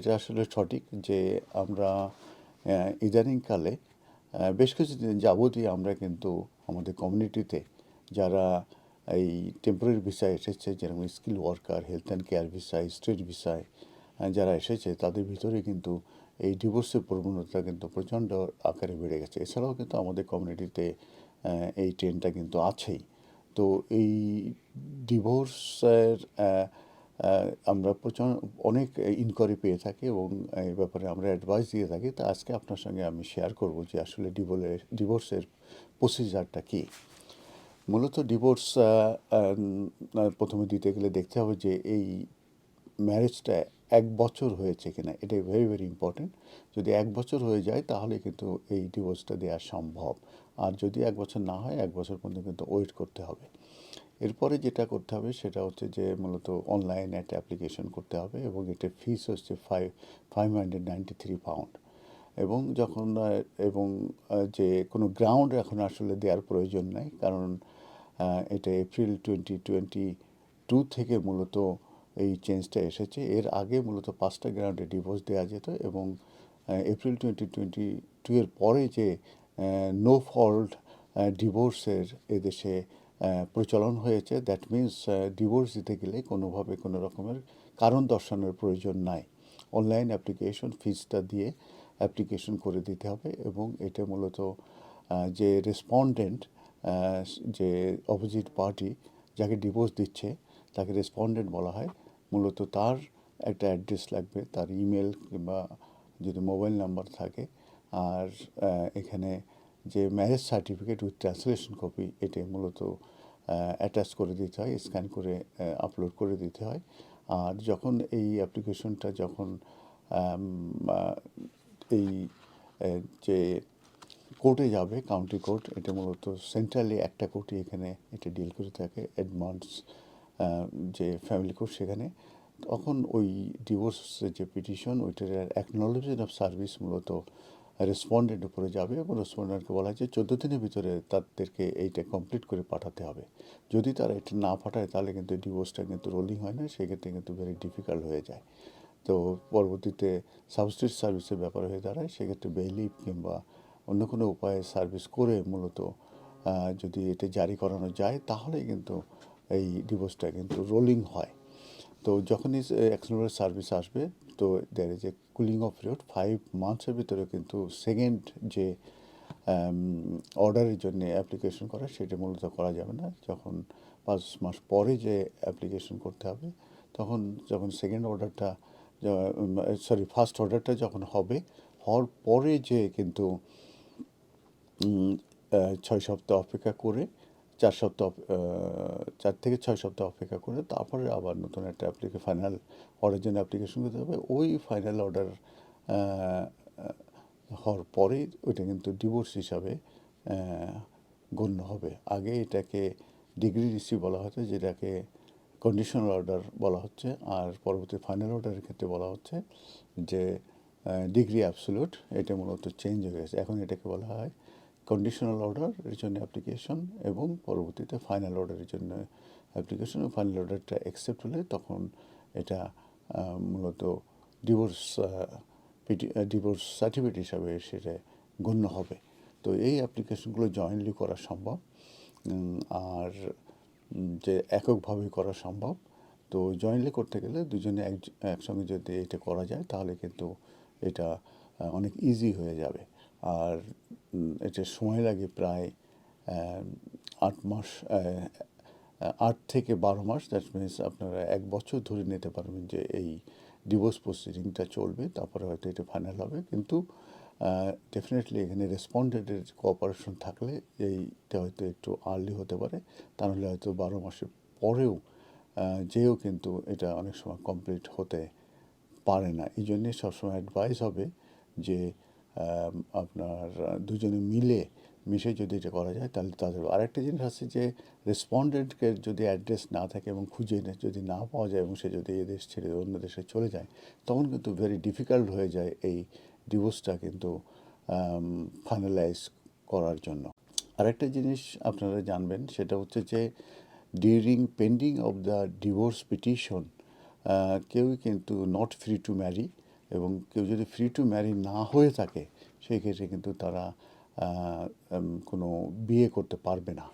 এটা আসলে সঠিক যে আমরা ইদানিংকালে বেশ কিছুদিন যাবতই আমরা কিন্তু আমাদের কমিউনিটিতে যারা এই টেম্পোরারি ভিসায় এসেছে, যেরকম skill worker health and care ভিসায় স্ট্রিট ভিসায় যারা এসেছে, তাদের ভিতরে কিন্তু এই ডিভোর্সের প্রবণতা কিন্তু প্রচণ্ড আকারে বেড়ে গেছে। এছাড়াও কিন্তু আমাদের কমিউনিটিতে এই ট্রেনটা কিন্তু আছেই। তো এই ডিভোর্সের আমরা প্রচণ্ড অনেক ইনকোয়ারি পেয়ে থাকি এবং এই ব্যাপারে আমরা অ্যাডভাইস দিয়ে থাকি। তা আজকে আপনার সঙ্গে আমি শেয়ার করব যে আসলে ডিভোর্সের ডিভোর্সের প্রসিজারটা কী। মূলত ডিভোর্স প্রথমে দিতে গেলে দেখতে হবে যে এই ম্যারেজটা এক বছর হয়েছে কিনা এটা ভেরি ভেরি ইম্পর্টেন্ট যদি এক বছর হয়ে যায়, তাহলে কিন্তু এই ডিভোর্সটা দেওয়া সম্ভব। আর যদি এক বছর না হয়, এক বছর পর্যন্ত কিন্তু ওয়েট করতে হবে। এরপরে যেটা করতে হবে সেটা হচ্ছে যে মূলত অনলাইন একটা অ্যাপ্লিকেশন করতে হবে এবং এটার ফিস হচ্ছে five five hundred ninety three pound এবং যখন, এবং যে কোনো গ্রাউন্ড এখন আসলে দেওয়ার প্রয়োজন নাই, কারণ এটা এপ্রিল টোয়েন্টি টোয়েন্টি টু থেকে মূলত এই চেঞ্জটা এসেছে। এর আগে মূলত পাঁচটা গ্রাউন্ডে ডিভোর্স দেওয়া যেত এবং এপ্রিল টোয়েন্টি টোয়েন্টি টু এর পরে যে নো ফল্ট ডিভোর্সের এদেশে প্রচলন হয়েছে। দ্যাট মিন্স ডিভোর্স দিতে গেলে কোনোভাবে কোনো রকমের কারণ দর্শানোর প্রয়োজন নাই। অনলাইন অ্যাপ্লিকেশন ফিজটা দিয়ে অ্যাপ্লিকেশন করে দিতে হবে এবং এটা মূলত যে রেসপন্ডেন্ট যে অপোজিট পার্টি যাকে ডিভোর্স দিচ্ছে, তাকে রেসপন্ডেন্ট বলা হয়, মূলত তার একটা অ্যাড্রেস লাগবে, তার ইমেল কিংবা যদি মোবাইল নাম্বার থাকে, আর এখানে যে marriage certificate with translation copy এটা মূলত অ্যাটাচ করে দিতে হয় স্ক্যান করে আপলোড করে দিতে হয়। আর যখন এই অ্যাপ্লিকেশনটা যখন এই যে কোর্টে যাবে কাউন্টি কোর্ট এটা মূলত সেন্ট্রালি একটা কোর্টই এখানে এটা ডিল করে থাকে অ্যাডভান্স যে ফ্যামিলি কোর্ট সেখানে। তখন ওই ডিভোর্সের যে পিটিশন ওইটার অ্যাকনোলজমেন্ট অফ সার্ভিস মূলত রেসপন্ডেন্ট উপরে যাবে এবং রেসপন্ডেন্টকে বলা হয় যে চোদ্দ দিনের ভিতরে তাদেরকে এইটা কমপ্লিট করে পাঠাতে হবে। যদি তারা এটা না পাঠায়, তাহলে কিন্তু ডিভোর্সটা কিন্তু রোলিং হয় না, সেক্ষেত্রে কিন্তু ভেরি ডিফিকাল্ট হয়ে যায়। তো পরবর্তীতে সাবস্টিট সার্ভিসের ব্যাপার হয়ে দাঁড়ায়, সেক্ষেত্রে বেইলিভ কিংবা অন্য কোনো উপায়ে সার্ভিস করে মূলত যদি এটা জারি করানো যায় তাহলে কিন্তু এই ডিভোর্সটা কিন্তু রোলিং হয়। তো যখনই এক্সনোভার সার্ভিস আসবে তো there is a cooling off period five মান্থসের ভিতরে কিন্তু সেকেন্ড যে অর্ডারের জন্য অ্যাপ্লিকেশন করা, সেটা মূলত করা যাবে না। যখন পাঁচ মাস পরে যে অ্যাপ্লিকেশন করতে হবে, তখন যখন সেকেন্ড অর্ডারটা সরি ফার্স্ট অর্ডারটা যখন হবে, হওয়ার পরে যে কিন্তু ছয় সপ্তাহ অপেক্ষা করে চার সপ্তাহ চার থেকে ছয় সপ্তাহ অপেক্ষা করে তারপরে আবার নতুন একটা অ্যাপ্লিকে ফাইনাল অর্ডারের জন্য অ্যাপ্লিকেশন করতে হবে। ওই ফাইনাল অর্ডার হওয়ার পরে ওইটা কিন্তু ডিভোর্স হিসাবে গণ্য হবে। আগে এটাকে ডিগ্রি রিসিভ বলা হতো যেটাকে কন্ডিশনাল অর্ডার বলা হচ্ছে, আর পরবর্তী ফাইনাল অর্ডারের ক্ষেত্রে বলা হচ্ছে যে ডিগ্রি অ্যাবসোলুট এটা মূলত চেঞ্জ হয়ে গেছে। এখন এটাকে বলা হয় কন্ডিশনাল অর্ডার এর জন্য অ্যাপ্লিকেশন এবং পরবর্তীতে ফাইনাল অর্ডারের জন্য অ্যাপ্লিকেশন ফাইনাল অর্ডারটা অ্যাকসেপ্ট হলে তখন এটা মূলত ডিভোর্স ডিভোর্স সার্টিফিকেট হিসাবে সেটা গণ্য হবে। তো এই অ্যাপ্লিকেশনগুলো জয়েন্টলি করা সম্ভব। আর যে এককভাবে করা সম্ভব, তো জয়েন্টলি করতে গেলে দুজনে এক, একসঙ্গে যদি এটা করা যায়, তাহলে কিন্তু এটা অনেক ইজি হয়ে যাবে। আর এটা সময় লাগে প্রায় আট মাস আট থেকে বারো মাস দ্যাট মিনস আপনারা এক বছর ধরে নিতে পারবেন যে এই ডিভোর্স প্রসিডিংটা চলবে, তারপরে হয়তো এটা ফাইনাল হবে। কিন্তু ডেফিনেটলি এখানে রেসপন্ডেন্টের কোঅপারেশন থাকলে এইটা হয়তো একটু আর্লি হতে পারে। তা নাহলে হয়তো বারো মাসের পরেও যেও কিন্তু এটা অনেক সময় কমপ্লিট হতে পারে না। এই জন্যে সবসময় অ্যাডভাইস হবে যে আপনার দুজনে মিলে, মিশে যদি এটা করা যায়, তাহলে তাদের আরেকটা জিনিস আছে যে রেসপন্ডেন্টকে যদি অ্যাড্রেস না থাকে এবং খুঁজে যদি না পাওয়া যায় এবং সে যদি এ দেশ ছেড়ে অন্য দেশে চলে যায়, তখন কিন্তু ভেরি ডিফিকাল্ট হয়ে যায় এই ডিভোর্সটা কিন্তু ফাইনালাইজ করার জন্য। আরেকটা জিনিস আপনারা জানবেন, সেটা হচ্ছে যে during pending of the divorce petition কেউই কিন্তু নট ফ্রি টু ম্যারি এবং কেউ যদি ফ্রি টু ম্যারি না হয়ে থাকে, সেই ক্ষেত্রে কিন্তু তারা কোনো বিয়ে করতে পারবে না।